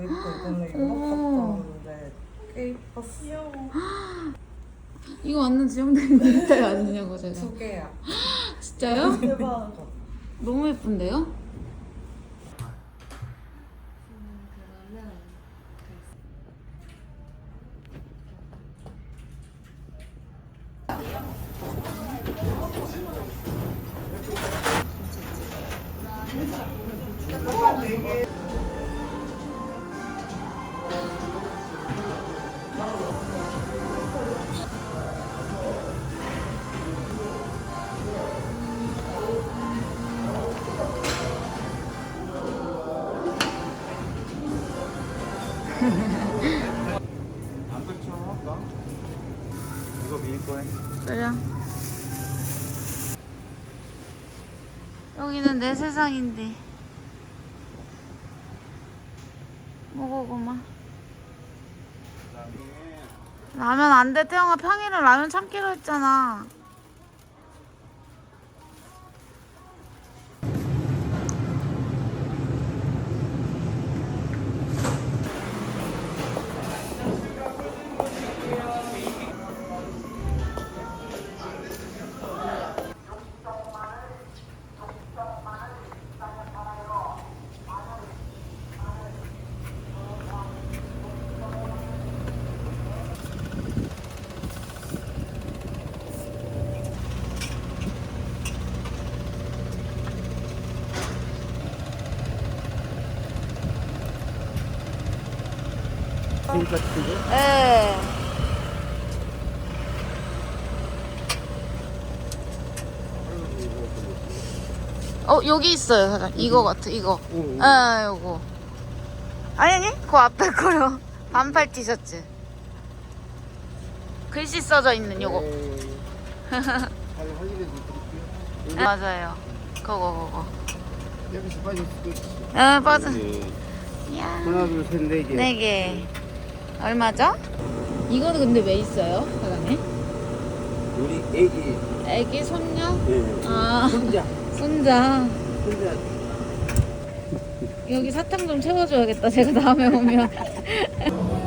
더 이뻐 이거는 이거 오. 샀었는데 꽤 이뻤어. 이거 완전 지영대님 스타일 아니냐고 제가. 두 개야. 진짜요? 대박. 너무 예쁜데요? 그래요. 여기는 내 세상인데. 뭐고구마. 라면 안 돼, 태영아. 평일은 라면 참기로 했잖아. 빈 같은데? 네. 어, 여기 있어요, 사장. 이거 같아, 이거. 응. 아, 요거. 아니, 아니, 그 앞에 거요. 반팔 티셔츠. 글씨 써져 있는 요거. 잘 확인해 드릴게요. 네, 맞아요. 그거, 그거. 여기서 빠질 수도 있어. 아. 네. 이야. 하나, 둘, 셋, 네 개. 네 개. 얼마죠? 이거는 근데 왜 있어요, 사장님? 우리 애기. 애기, 손녀? 네. 아, 혼자. 손자. 혼자. 여기 사탕 좀 채워줘야겠다. 제가 다음에 오면.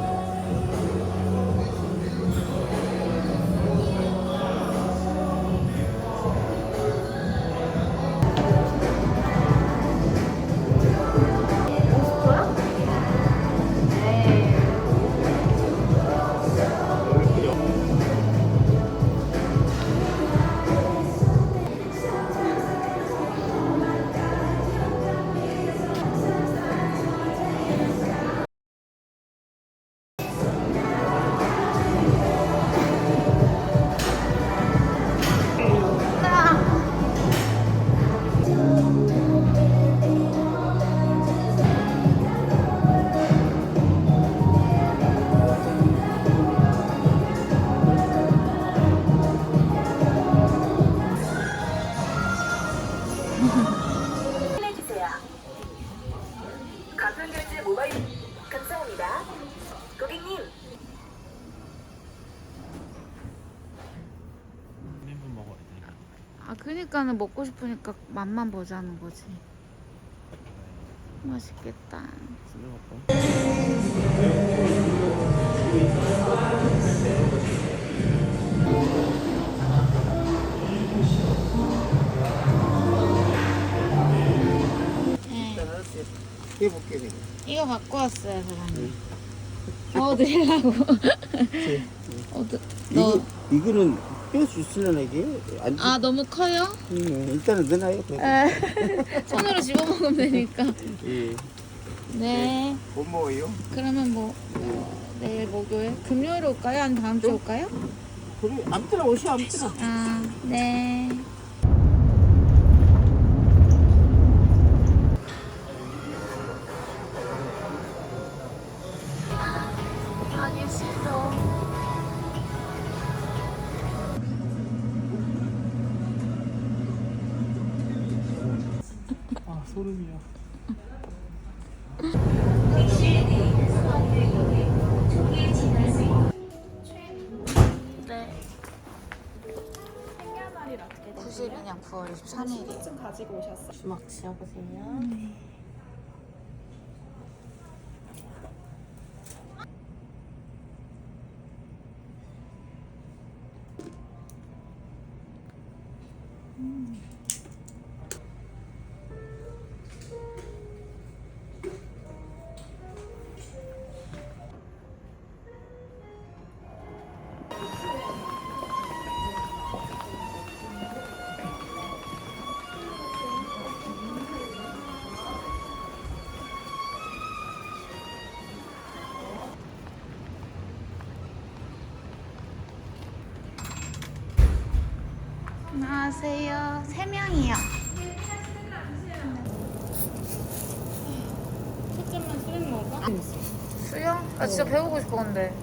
아, 그니까는 먹고 싶으니까 맛만 보자는 거지. 맛있겠다. 네. 해볼게 그냥. 이거 갖고 왔어요, 사장님. 어, 드리려고. 어, 드, 너, 이거 이거는 뺄 수 있으려나 이게? 안 아, 너무 커요? 음, 일단은 넣어놔요. 그래도. 손으로 집어 먹으면 되니까. 예. 네. 못 먹어요? 그러면 뭐, 어, 내일 목요일? 금요일 올까요? 아니면 다음 주 올까요? 그래 아무 때나 오시 아무 때나. 아, 네. 주먹 쥐어보세요. 안녕하세요. 세 명이요. 먹을까? 수영? 나 진짜 배우고 싶어 근데.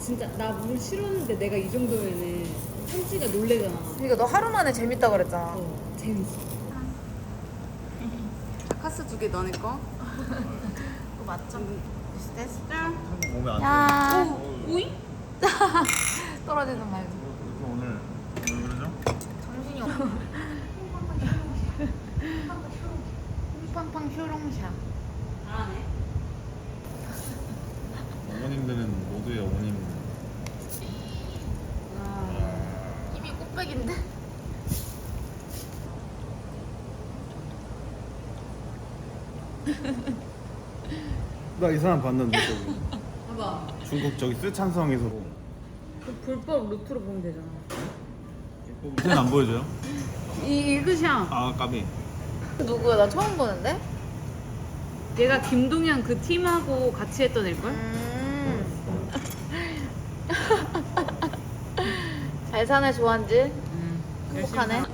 진짜 나 물 싫었는데 내가 이 정도면은 현지가 놀래잖아. 그러니까 너 하루 만에 재밌다 그랬잖아. 어, 재밌어. 카스 두 개 너네 거? 그거 맞죠? 됐어. 몸에 안 야 오이? 떨어지는. 돼. 오늘 왜 그러죠? 정신이 없어. 팡팡 휴롱샤. 잘하네. 어머님들은 모두의 어머님. 입이 꽃백인데? 나 이 사람 봤는데 저기 봐봐. 중국 저기 쓰촨성에서 그 불법 루트로 보면 되잖아. 이제는 안 보여줘요? 이 이그샹. 아 까비. 누구야? 나 처음 보는데? 얘가 김동현 그 팀하고 같이 했던 일걸? 음. 잘 사네 조한지. 행복하네.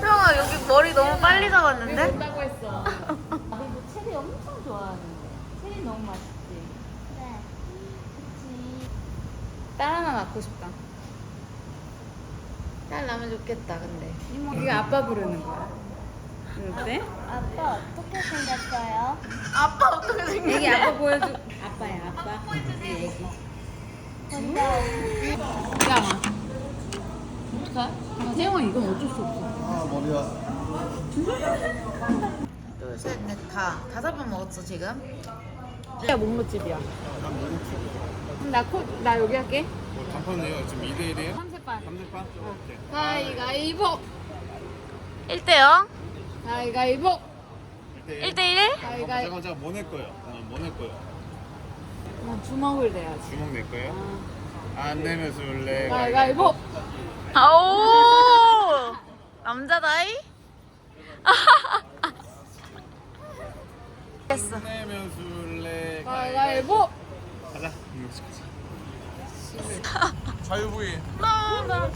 형아 여기 머리 너무 빨리 잡았는데? 온다고 했어. 나도 체리 엄청 좋아하는데. 체리 너무 맛있지. 네. 딸 하나 낳고 싶다. 딸 나면 좋겠다 근데. 이거 아빠 부르는 거야. 어때? 아빠 어떻게 생겼어요? 아빠 어떻게 생겼 애기 아빠 보여줘. 아빠야 아빠. 우리 애기. 근데 야. 어떡해? 세영아 이건 어쩔 수 없어. 아 머리야. 둘셋넷다 다섯 번 먹었어 지금? 야 목노집이야. 나 코, 나 여기 할게. 뭐 단판이에요. 지금 2대 1이에요? 삼세판. 3대판? 오케이. 가위가위보. 1대0? 가위가위보. 1대 1대1? 가위가위. 잠깐 잠깐 뭐낼 거예요? 어, 뭐낼 거예요? 나 주먹을 내야지. 주먹 낼 거예요? 안 내면 술래. 가위가위보. 아오 남자다이? 됐어 안 내면 술래. 가위가위보. 가자. 음, 가자. 자유부인. 나나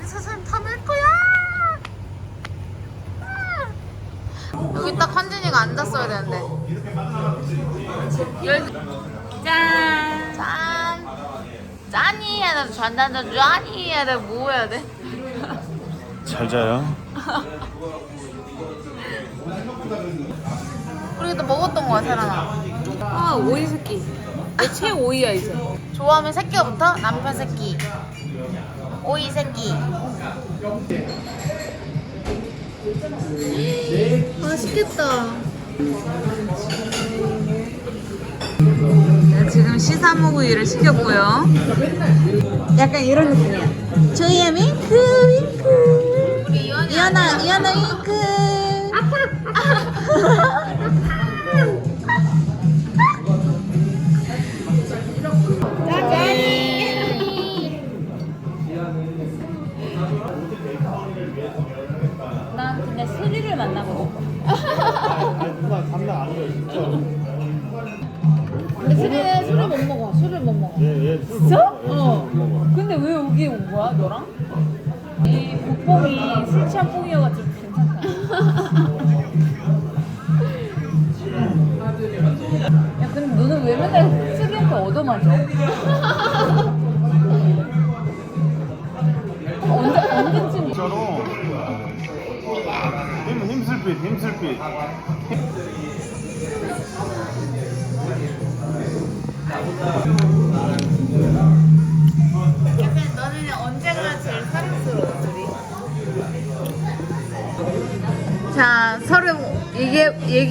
이 세상 다낼 거야 여기 딱 한진이가 앉았어야 되는데 열... 짠! 짠! 짠이 해야 돼, 잔잔 잔 짠이 해야 돼, 뭐 해야 돼? 잘 자요. 우리 그때 먹었던 거야, 세란아. 아 오이 새끼. 내 최오이야 이제. 좋아하면 붙어? 남편 새끼. 오이 새끼. 맛있겠다. 네, 지금 시사무구이를 시켰고요. 약간 이런 느낌이야. 저희의 윙크 윙크. 우리 이현이 이현아 이현아 윙크. 난 진짜? 어. 근데 왜 여기 온 거야, 너랑? 이 복봉이 술 취한 뽕이어가지고 괜찮다. 야, 근데 너는 왜 맨날 슬기한테 얻어맞아? 언제, 언제쯤 진짜로. 힘 힘슬빛 힘슬빛.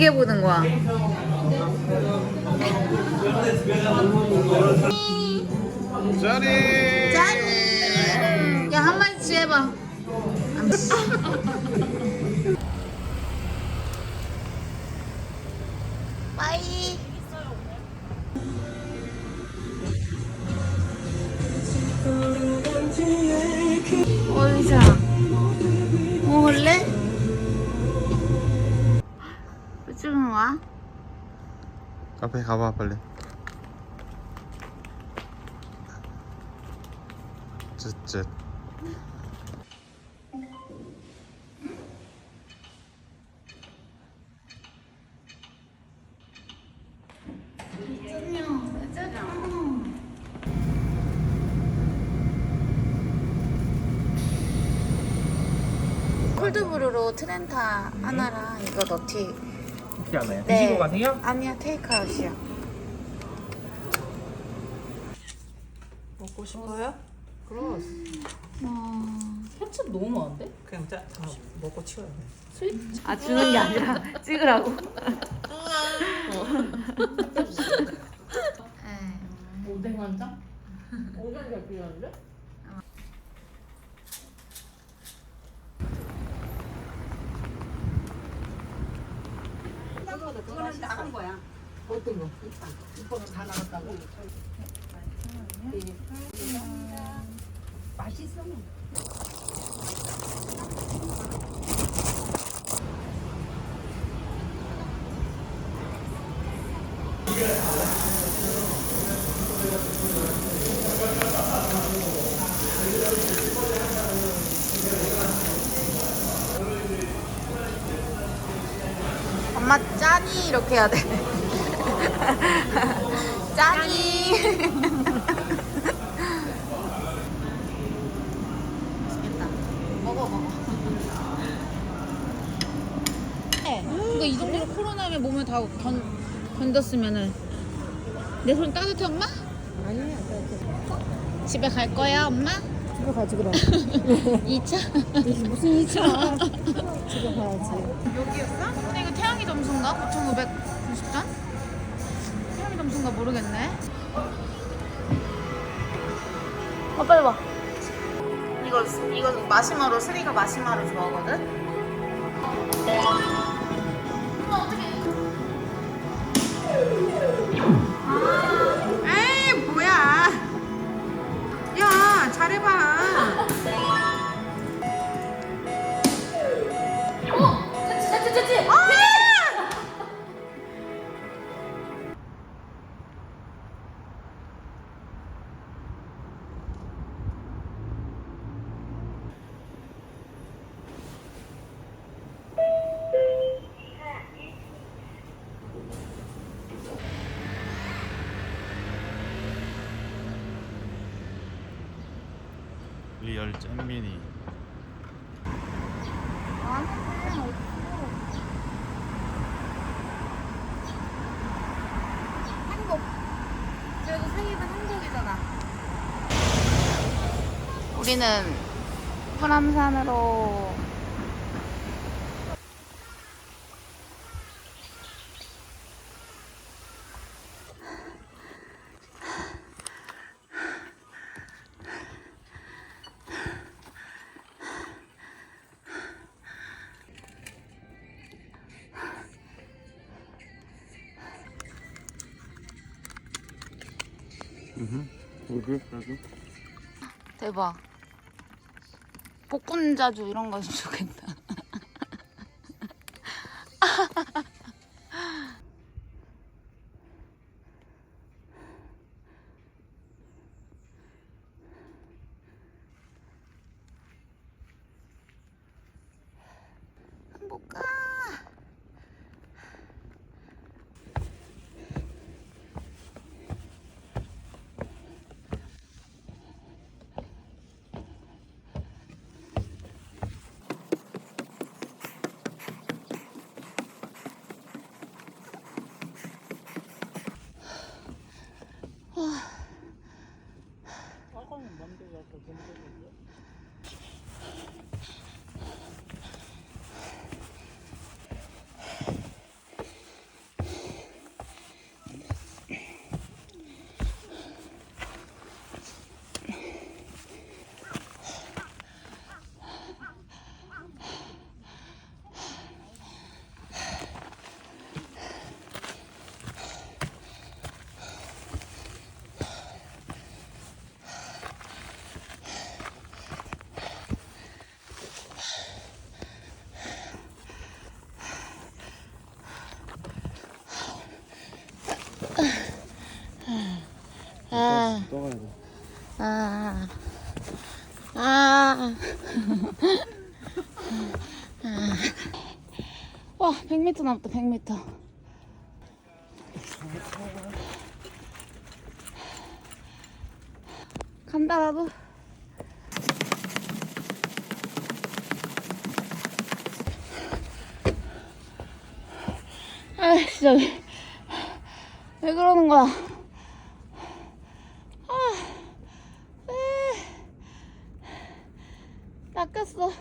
해 얘기해 보는 거야. 짜리. 짠이. 야 한 마디씩 해봐. 앞에 가봐 빨리. 쯧쯧. 콜드브루로 트렌타 하나랑 이거 너티 어떻게 하나요? 네. 드시고 가세요? 아니야 테이크아웃이요. 먹고 싶어요? 케첩 너무 많은데? 그냥 짜, 다 먹고 치워야 돼. 아 주는 게 아니라 찍으라고. 네. 오뎅 한 장? 오뎅 잘 필요한데? 엄마 짠이 이렇게 해야 돼. 짠이. 맛있겠다. 먹어 먹어. 이거 이 정도로 코로나에 몸을 다 견, 견뎠으면은 내 손 따뜻해 엄마? 아니야 따뜻해. 집에 갈 거야 엄마? 집에 가지 그럼. 2차? 무슨 이차 집에 가야지. 여기였어? 점수인가? 9,590점? 태양이 점수인가 모르겠네. 어, 빨리 와. 이거, 이거 마시마로, 스리가 마시마로 좋아하거든? 에이, 뭐야. 야, 잘해봐. 우리는 그러게 그러게 대박. 복분자주 이런 거 좋겠다. 행복아. 아, 또 가야 돼 아, 아. 와, 100m 남았다, 100m. 간다, 나도. 아 진짜 왜, 왜 그러는 거야? 아, 왜? 낚였어.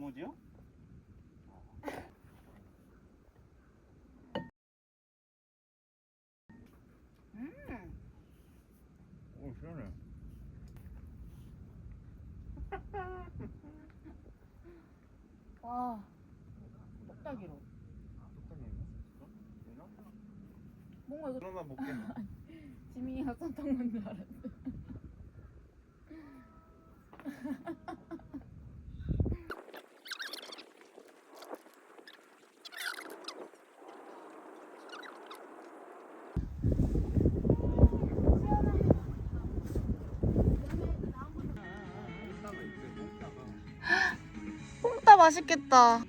단무지요? 오 시원해. 와, 똑딱이로. 뭔가 이거 하나만 먹게. 지민이가 쏜딱 먹는 줄 알았어. 맛있겠다.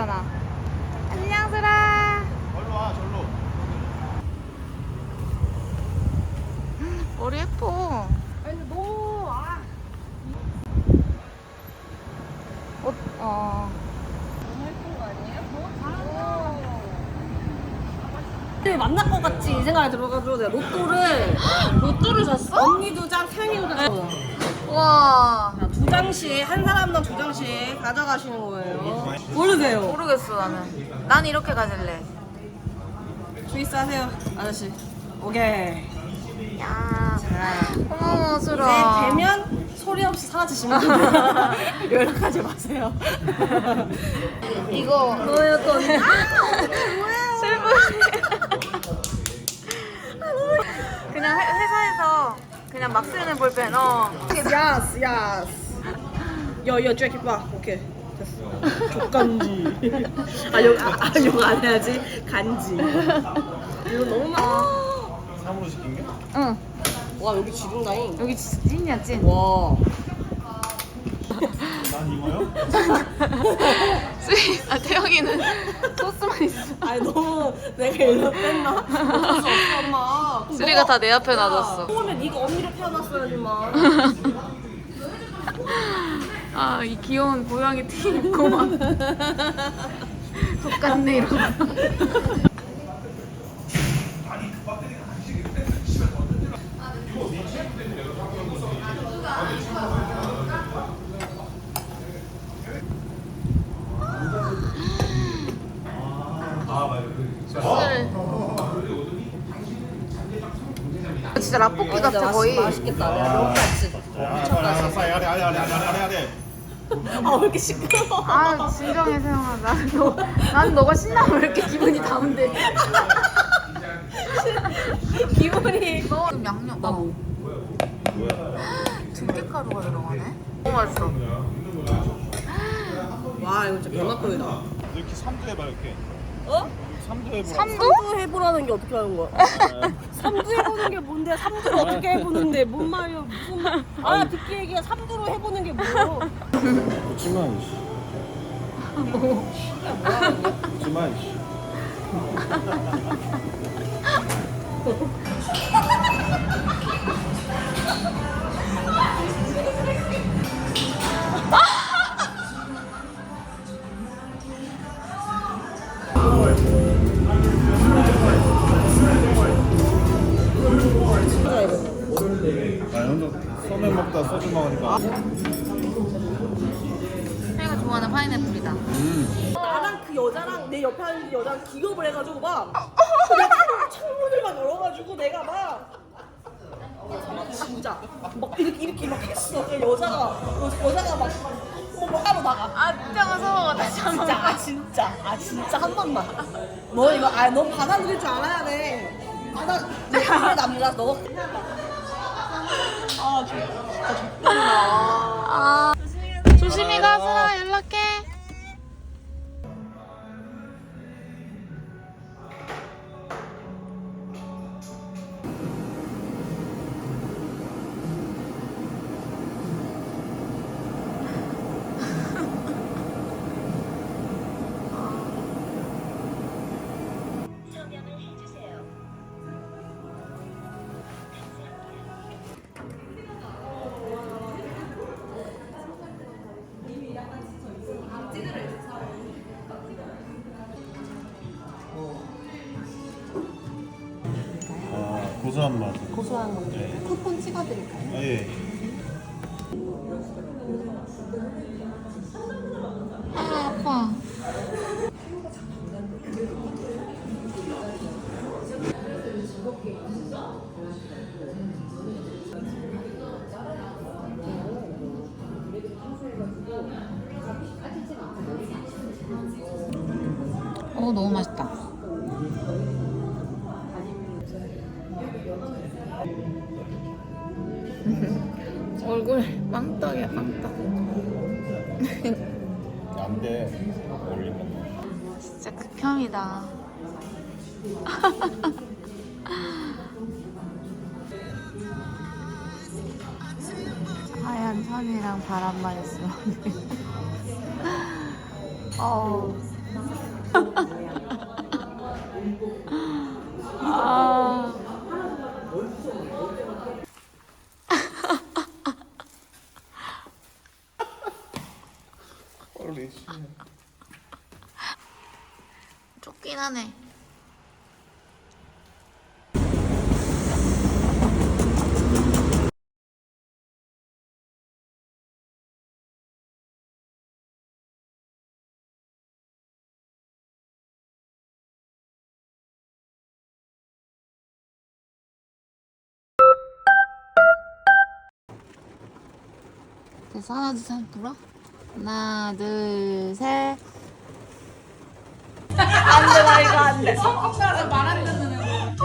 되잖아. 안녕, 슬아. 절로 와 절로 머리 예뻐. 아니 너무 아. 옷, 어. 만날 것 같지 이 생각이 들어가지고 내가 로또를 로또를 샀어? 언니 두 장, 태영이 두 장. 와. 두 장씩 한 사람당 두 장씩 가져가시는 거예요. 모르세요. 모르겠어, 나는. 난 이렇게 가질래. 스위스 하세요, 아저씨. 오케이. 야. 고마워, 이제 슬아. 되면 소리 없이 사라지시면 됩니다. 연락하지 마세요. 이거. 뭐예요 또? 그냥 회, 회사에서 그냥 막 쓰는 볼펜, 어. 야스 야스. 여 여 잭 봐. 오케이. 됐어. 족간지. 아욕안 해야지. 간지. 이거 너무 많아. 사무로 시킨 게? 응. 와 여기 지붕다잉. 여기 진짜 찐이야, 찐. 와. 난 이거요? 쓰이, 아, 태영이는 소스만 있어. 아니 너무 내가 일로 뺐나? 어쩔 수 없어 엄마. 그럼 쓰리가 너가- 다 내 앞에 야, 놔뒀어. 그러면 네가 언니를 태어났어야지 마. 아, 이 귀여운 고양이 티 입고 막. 똑같네, 이러고. 진짜 라볶이 같아 거의. 맛있겠다. 내가 너무 같이. 아 아래 아 왜 이렇게 시끄러워? 아 진정해 세영아 나는 너 나는 너가 신나면 왜 이렇게 기분이 다운돼 기분이. 너 지금 양념 어. 들깨가루가 들어가네 너무 맛있어 와 이거 진짜 변화거리다. 이렇게 3두 해봐 이렇게 어? 3두 해보라 삼두 해보라는 게 어떻게 하는 거야? 삼두 해보는 게 뭔데? 삼두를 어떻게 해보는데? 뭔 말이야? 무슨 말? 아 듣기 얘기야. 삼두로 해보는 게 뭐야? 그치만 그치만 나 이거 아 너 받아들일 줄 알아야 돼. 받아 내 남자 너. 아 진짜 좋구나. 아 조심히 가 슬아 연락해 어 너무 맛있다. 얼굴 빵떡이야 빵떡. 안돼. 올리면 진짜 극혐이다. 하얀 천이랑 바람만 있으면 좁긴 하네. 됐어 하나 둘 셋 불어 하나 둘셋. 안돼 나 이거 안돼 말안 듣는 애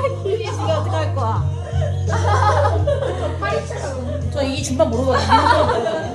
지금 어떡할 거야 저이 중반 모르거든요